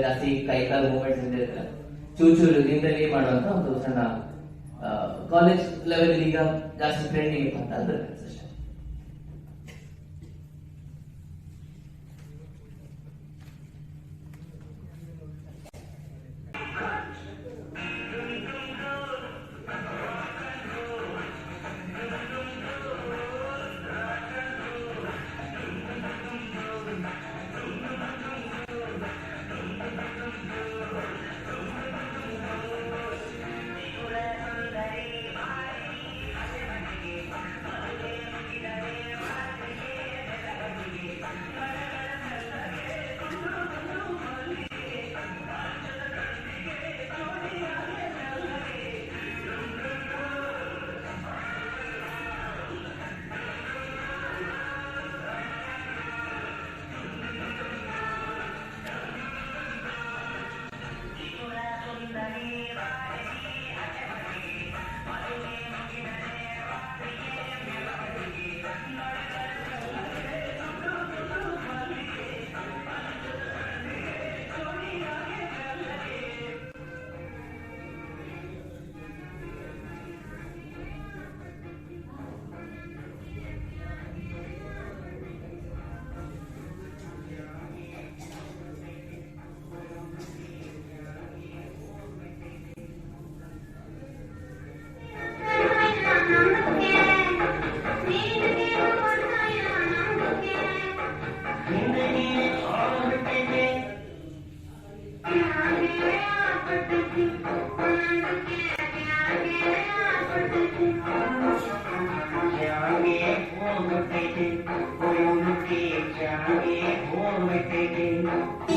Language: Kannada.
ಜಾಸ್ತಿ ಕೈ ಕಾಲು ಮೂವ್ಮೆಂಟ್ಸ್ ಇದ್ದಿರಲಿಲ್ಲ ಚೂರು ಚೂರು ದಿನದಲ್ಲಿ ಮಾಡುವಂತ ಒಂದು ಸಣ್ಣ ಕಾಲೇಜ್ ಲೆವೆಲ್ ಈಗ ಜಾಸ್ತಿ ಟ್ರೆಂಡಿಂಗ್ ಅಂತ taking